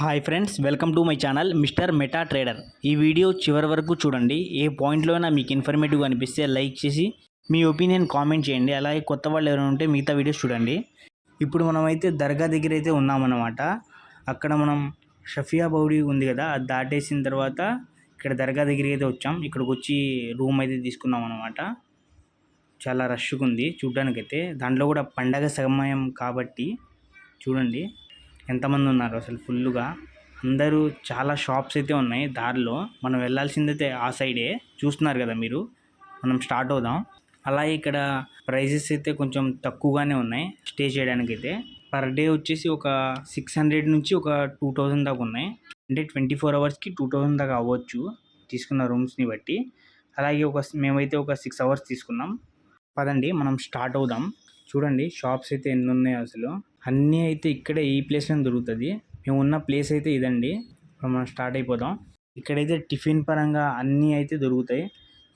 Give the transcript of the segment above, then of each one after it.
Hi friends welcome to my channel Mister Meta Trader. ఈ video చివరి వరకు చూడండి. ఏ పాయింట్లో అయినా మీకు ఇన్ఫర్మేటివ్ అనిపిస్తే లైక్ చేసి మీ ఒపీనియన్ కామెంట్ చేయండి. అలాగే కొత్త వాళ్ళు ఎవరైనా ఉంటే మిగతా వీడియోస్ చూడండి. ఇప్పుడు మనమైతే దర్గా దగ్గర అయితే ఉన్నామన్నమాట. అక్కడ మనం షఫియా బౌడి ఉంది కదా అది దాటేసిన తర్వాత ఇక్కడ దర్గా దగ్గరికి అయితే వచ్చాం. ఇక్కడికి వచ్చి రూమ్ అయితే తీసుకున్నాం అనమాట చాలా రష్గా ఉంది చూడ్డానికైతే. దాంట్లో కూడా పండగ సమయం కాబట్టి చూడండి. ఎంతమంది ఉన్నారు అసలు ఫుల్గా అందరూ చాలా షాప్స్ అయితే ఉన్నాయి దారిలో. మనం వెళ్ళాల్సిందైతే ఆ సైడే. చూస్తున్నారు కదా మీరు? మనం స్టార్ట్ అవుదాం. అలాగే ఇక్కడ ప్రైజెస్ అయితే కొంచెం తక్కువగానే ఉన్నాయి స్టే చేయడానికి అయితే పర్ డే వచ్చేసి ఒక సిక్స్ హండ్రెడ్ నుంచి ఒక టూ థౌజండ్ దాకా ఉన్నాయి. అంటే ట్వంటీ ఫోర్ అవర్స్కి టూ థౌజండ్ దాకా అవ్వచ్చు తీసుకున్న రూమ్స్ని బట్టి. అలాగే ఒక మేమైతే ఒక సిక్స్ అవర్స్ తీసుకున్నాం. పదండి మనం స్టార్ట్ అవుదాం. చూడండి షాప్స్ అయితే ఎన్ని ఉన్నాయి అసలు. అన్నీ అయితే ఇక్కడే ఈ ప్లేస్లో దొరుకుతుంది. మేము ఉన్న ప్లేస్ అయితే ఇదండి. ఇప్పుడు మనం స్టార్ట్ అయిపోదాం. ఇక్కడైతే టిఫిన్ పరంగా అన్నీ అయితే దొరుకుతాయి.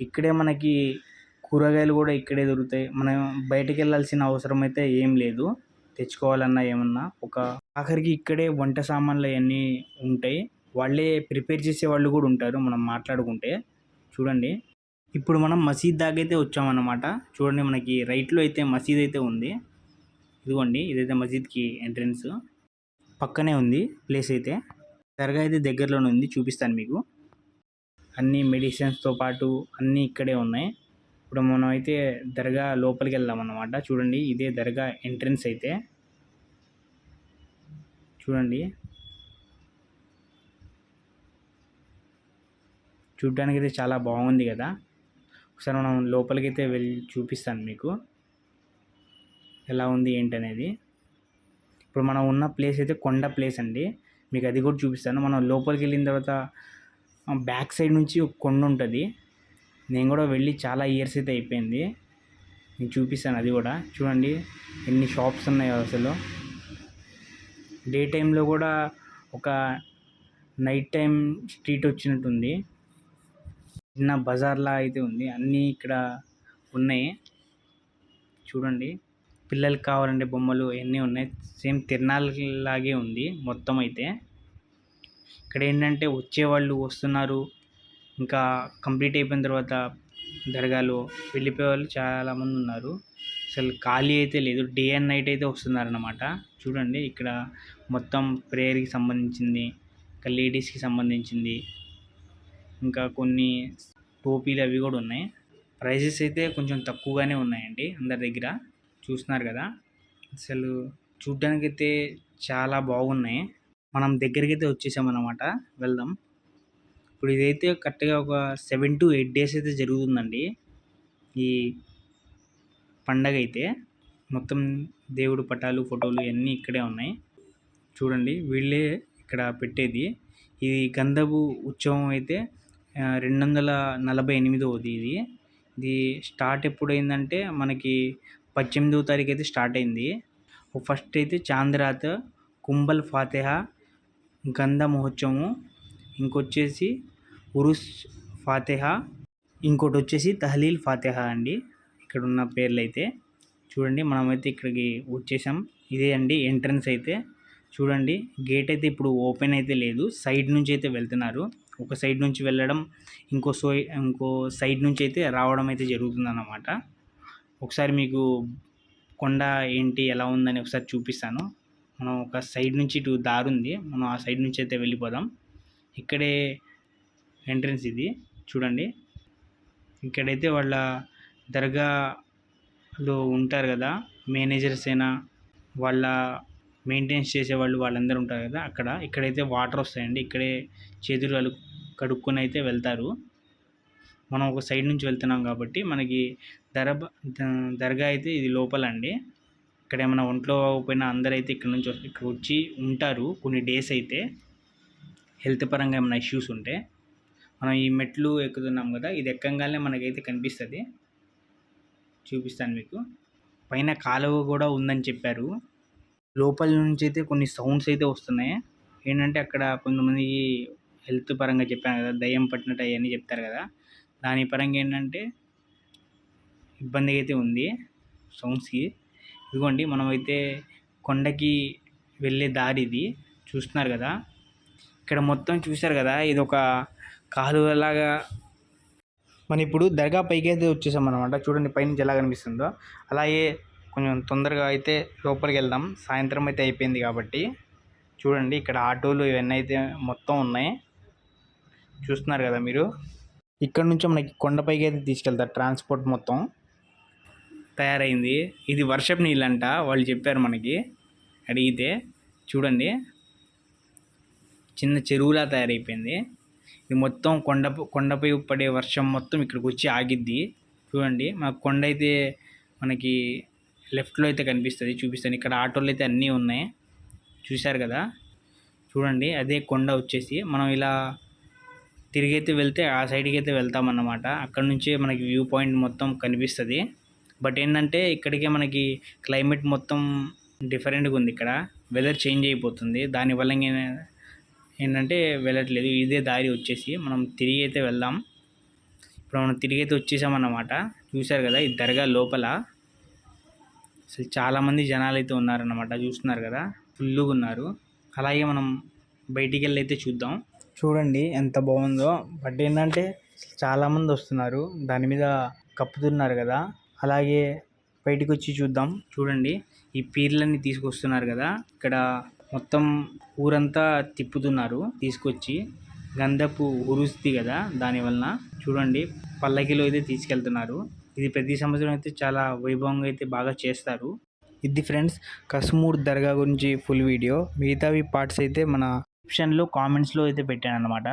ఇక్కడే మనకి కూరగాయలు కూడా ఇక్కడే దొరుకుతాయి. మనం బయటకు వెళ్ళాల్సిన అవసరం అయితే ఏం లేదు. తెచ్చుకోవాలన్నా ఏమన్నా ఒక ఆఖరికి ఇక్కడే వంట సామాన్లు అవన్నీ ఉంటాయి. వాళ్ళే ప్రిపేర్ చేసే వాళ్ళు కూడా ఉంటారు. మనం మాట్లాడుకుంటే. చూడండి. ఇప్పుడు మనం మసీద్ దాకా అయితే వచ్చామన్నమాట. చూడండి మనకి రైట్లో అయితే మసీద్ అయితే ఉంది. ఇదిగోండి ఇదైతే మసీద్కి ఎంట్రన్స్ పక్కనే ఉంది ప్లేస్ అయితే. దర్గా అయితే దగ్గరలోనే ఉంది చూపిస్తాను మీకు. అన్ని మెడిసిన్స్తో పాటు అన్నీ ఇక్కడే ఉన్నాయి. ఇప్పుడు మనం అయితే దర్గా లోపలికి వెళ్దాం అన్నమాట చూడండి ఇదే దర్గా ఎంట్రన్స్ అయితే. చూడండి. చూడ్డానికి అయితే చాలా బాగుంది కదా. ఒకసారి మనం లోపలికి అయితే వెళ్ళి చూపిస్తాను మీకు. ఎలా ఉంది ఏంటనేది. ఇప్పుడు మనం ఉన్న ప్లేస్ అయితే కొండ ప్లేస్ అండి. మీకు అది కూడా చూపిస్తాను. మనం లోపలికి వెళ్ళిన తర్వాత బ్యాక్ సైడ్ నుంచి ఒక కొండ ఉంటుంది. నేను కూడా వెళ్ళి చాలా ఇయర్స్ అయితే అయిపోయింది. నేను చూపిస్తాను అది కూడా. చూడండి ఎన్ని షాప్స్ ఉన్నాయో అసలు. డే టైంలో కూడా ఒక నైట్ టైం స్ట్రీట్ వచ్చినట్టుంది. చిన్న బజార్లా అయితే ఉంది. అన్నీ ఇక్కడ ఉన్నాయి. చూడండి. పిల్లలకి కావాలంటే బొమ్మలు అన్నీ ఉన్నాయి. సేమ్ తిరణాల లాగే ఉంది మొత్తం అయితే. ఇక్కడ ఏంటంటే వచ్చేవాళ్ళు వస్తున్నారు. ఇంకా కంప్లీట్ అయిపోయిన తర్వాత దర్గాలో వెళ్ళిపోయే వాళ్ళు చాలామంది ఉన్నారు. అసలు ఖాళీ అయితే లేదు. డే అండ్ నైట్ అయితే వస్తున్నారన్నమాట. చూడండి. ఇక్కడ మొత్తం ప్రేయర్కి సంబంధించింది ఇంకా లేడీస్కి సంబంధించింది ఇంకా కొన్ని టోపీలు అవి కూడా ఉన్నాయి. ప్రైజెస్ అయితే కొంచెం తక్కువగానే ఉన్నాయండి అందరి దగ్గర. చూస్తున్నారు కదా. అసలు చూడ్డానికైతే చాలా బాగున్నాయి. మనం దగ్గరికి అయితే వచ్చేసామన్నమాట. వెళ్దాం. ఇప్పుడు ఇదైతే కరెక్ట్గా ఒక సెవెన్ టు ఎయిట్ డేస్ అయితే జరుగుతుందండి. ఈ పండగ అయితే మొత్తం దేవుడు పటాలు ఫోటోలు ఇవన్నీ ఇక్కడే ఉన్నాయి. చూడండి వీళ్ళే ఇక్కడ పెట్టేది. ఇది గంధపు ఉత్సవం అయితే రెండు వందల నలభై ఎనిమిదవది ఇది. ఇది స్టార్ట్ ఎప్పుడైందంటే మనకి పద్దెనిమిదవ తారీఖు అయితే స్టార్ట్ అయింది. ఫస్ట్ అయితే చాంద్రాత్ కుంబల్ ఫాతిహా గంధ మహోత్సవము ఇంకొచ్చేసి ఉరుస్ ఫాతిహా ఇంకోటి వచ్చేసి తహలీల్ ఫాతిహా అండి. ఇక్కడ ఉన్న పేర్లు అయితే చూడండి మనమైతే ఇక్కడికి వచ్చేసాం. ఇదే అండి ఎంట్రన్స్ అయితే. చూడండి గేట్ అయితే ఇప్పుడు ఓపెన్ అయితే లేదు. సైడ్ నుంచి అయితే వెళ్తున్నారు. ఒక సైడ్ నుంచి వెళ్ళడం ఇంకో సో ఇంకో సైడ్ నుంచి అయితే రావడం అయితే జరుగుతుందన్నమాట. ఒకసారి మీకు కొండ ఏంటి ఎలా ఉందని ఒకసారి చూపిస్తాను. మనం ఒక సైడ్ నుంచి ఇటు దారి ఉంది మనం ఆ సైడ్ నుంచి అయితే వెళ్ళిపోదాం. ఇక్కడే ఎంట్రన్స్ ఇది చూడండి. ఇక్కడైతే వాళ్ళ దర్గాలో ఉంటారు కదా మేనేజర్స్ అయినా వాళ్ళ మెయింటెనెన్స్ చేసేవాళ్ళు వాళ్ళందరూ ఉంటారు కదా అక్కడ. ఇక్కడైతే వాటర్ వస్తాయండి ఇక్కడే చేతులు కడు కడుక్కొని అయితే వెళ్తారు. మనం ఒక సైడ్ నుంచి వెళ్తున్నాం కాబట్టి మనకి దరబ దర్గా అయితే ఇది లోపల అండి ఇక్కడ ఏమైనా ఒంట్లో పోయిన అందరూ అయితే ఇక్కడ నుంచి ఇక్కడ వచ్చి ఉంటారు. కొన్ని డేస్ అయితే హెల్త్ పరంగా ఏమైనా ఇష్యూస్ ఉంటే మనం ఈ మెట్లు ఎక్కుతున్నాం కదా ఇది ఎక్కంగానే మనకైతే కనిపిస్తుంది. చూపిస్తాను మీకు. పైన కాలువ కూడా ఉందని చెప్పారు. లోపల నుంచి అయితే కొన్ని సౌండ్స్ అయితే వస్తున్నాయి. ఏంటంటే అక్కడ కొంతమంది హెల్త్ పరంగా చెప్పాను కదా దయ్యం పట్టినట్టు అవన్నీ చెప్తారు కదా దాని పరంగా ఏంటంటే ఇబ్బంది అయితే ఉంది సౌండ్స్కి. ఇదిగోండి మనమైతే కొండకి వెళ్ళే దారి ఇది చూస్తున్నారు కదా. ఇక్కడ మొత్తం చూశారు కదా ఇది ఒక కాలువలాగా. మనం ఇప్పుడు దర్గా పైకి అయితే వచ్చేసాం అనమాట చూడండి పైనుంచి ఎలా కనిపిస్తుందో. అలాగే కొంచెం తొందరగా అయితే లోపలికి వెళ్దాం సాయంత్రం అయితే అయిపోయింది కాబట్టి. చూడండి ఇక్కడ ఆటోలు ఇవన్నీ అయితే మొత్తం ఉన్నాయి. చూస్తున్నారు కదా మీరు? ఇక్కడ నుంచి మనకి కొండపైకి అయితే తీసుకెళ్తారు ట్రాన్స్పోర్ట్ మొత్తం. తయారైంది. ఇది వర్షపు నీళ్ళంట వాళ్ళు చెప్పారు మనకి. అడిగితే చూడండి. చిన్న చెరువులా తయారైపోయింది. ఇది మొత్తం కొండ కొండపై పడే వర్షం మొత్తం ఇక్కడికి వచ్చి ఆగిద్ది. చూడండి మన కొండ అయితే మనకి లెఫ్ట్లో అయితే కనిపిస్తుంది చూపిస్తాను. ఇక్కడ ఆటోలు అయితే అన్నీ ఉన్నాయి. చూశారు కదా? చూడండి అదే కొండ వచ్చేసి మనం ఇలా తిరిగైతే వెళ్తే ఆ సైడ్కి అయితే వెళ్తామన్నమాట. అక్కడ నుంచి మనకి వ్యూ పాయింట్ మొత్తం కనిపిస్తుంది. బట్ ఏంటంటే ఇక్కడికే మనకి క్లైమేట్ మొత్తం డిఫరెంట్గా ఉంది ఇక్కడ. వెదర్ చేంజ్ అయిపోతుంది. దానివల్ల ఏంటంటే వెళ్ళట్లేదు ఇదే దారి వచ్చేసి మనం తిరిగి అయితే వెళ్దాం. ఇప్పుడు మనం తిరిగి అయితే వచ్చేసామన్నమాట. చూశారు కదా ఈ దర్గా లోపల. అసలు చాలామంది జనాలు అయితే ఉన్నారన్నమాట. చూస్తున్నారు కదా ఫుల్గా ఉన్నారు అలాగే మనం బయటికి వెళ్ళి అయితే చూద్దాం. చూడండి ఎంత బాగుందో. బట్ ఏంటంటే చాలామంది వస్తున్నారు. దాని మీద కప్పుతున్నారు కదా. అలాగే బయటకు వచ్చి చూద్దాం. చూడండి. ఈ పీర్లన్నీ తీసుకొస్తున్నారు కదా. ఇక్కడ మొత్తం ఊరంతా తిప్పుతున్నారు. తీసుకొచ్చి గంధపు ఉరుస్తుంది కదా దానివలన చూడండి. పల్లకిలో అయితే తీసుకెళ్తున్నారు. ఇది ప్రతి సంవత్సరం అయితే చాలా వైభవంగా అయితే బాగా చేస్తారు. ఇది ఫ్రెండ్స్ కస్మూర్ దర్గా గురించి ఫుల్ వీడియో. మిగతావి పార్ట్స్ అయితే మన ఆప్షన్లో కామెంట్స్లో అయితే పెట్టాను అనమాట